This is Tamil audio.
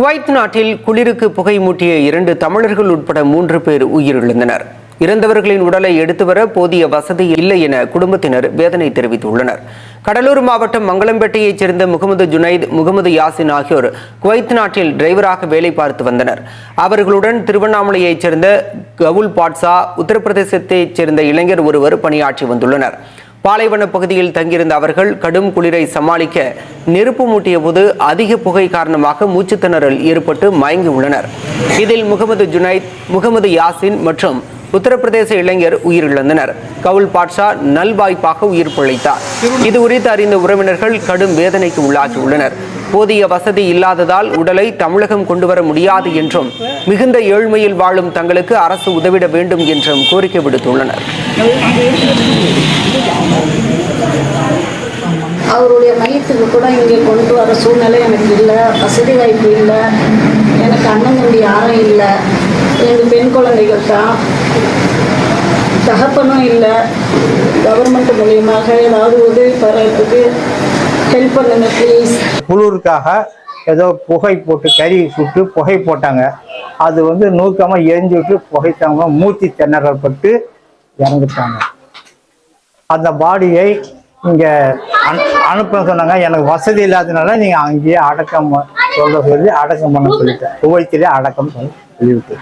குவைத் நாட்டில் குளிருக்கு புகை மூட்டிய இரண்டு தமிழர்கள் உட்பட மூன்று பேர் உயிரிழந்தனர். இறந்தவர்களின் உடலை எடுத்து வர போதிய வசதி இல்லை என குடும்பத்தினர் வேதனை தெரிவித்துள்ளனர். கடலூர் மாவட்டம் மங்களம்பேட்டையைச் சேர்ந்த முகமது ஜுனைத் முகமது யாசின் ஆகியோர் குவைத் நாட்டில் டிரைவராக வேலை பார்த்து வந்தனர். அவர்களுடன் திருவண்ணாமலையைச் சேர்ந்த கவுல் பாட்சா உத்தரப்பிரதேசத்தைச் சேர்ந்த இளைஞர் ஒருவர் பணியாற்றி வந்துள்ளனர். பாலைவன பகுதியில் தங்கியிருந்த அவர்கள் கடும் குளிரை சமாளிக்க நெருப்பு மூட்டிய போது அதிக புகை காரணமாக மூச்சுத்திணறல் ஏற்பட்டு மயங்கி உள்ளனர். இதில் முகமது ஜுனைத் முகமது யாசின் மற்றும் உத்தரப்பிரதேச இளைஞர் உயிரிழந்தனர். கவுல் பாட்ஷா நல்வாய்ப்பாக உயிர் பிழைத்தார். இது குறித்து அறிந்த உறவினர்கள் கடும் வேதனைக்கு உள்ளாகியுள்ளனர் போதிய வசதி இல்லாததால் உடலை தமிழகம் கொண்டு வர முடியாது என்றும் மிகுந்த ஏழ்மையில் வாழும் தங்களுக்கு அரசு உதவிட வேண்டும் என்றும் கோரிக்கை விடுத்துள்ளனர். அவருடைய மையத்துக்கு கூட இங்கே கொண்டு வர சூழ்நிலை எனக்கு இல்லை வசதி வாய்ப்பு இல்லை எனக்கு அண்ணன் தம்பி யாரும் இல்லை ரெண்டு பெண் குழந்தைகள் தான். தகப்பனும் இல்லை. கவர்மெண்ட் மூலியமாக ஏதாவது உதவி பெறத்துக்கு ஹெல்ப் பண்ணுங்க ப்ளீஸ் குளிருக்காக ஏதோ புகை போட்டு கறி சுட்டு புகை போட்டாங்க. அது வந்து நூக்கமாக எரிஞ்சு விட்டு புகைத்தாங்க மூச்சு திணறல் பட்டு இறந்துட்டாங்க. அந்த பாடியை இங்கே அனு அனுப்ப சொன்னாங்க. எனக்கு வசதி இல்லாதனால நீங்கள் அங்கேயே அடக்கம் சொல்ல சொல்லி அடக்கம் பண்ண சொல்லிட்டேன். குவைத்திலே அடக்கம் சொல்லி சொல்லிவிட்டு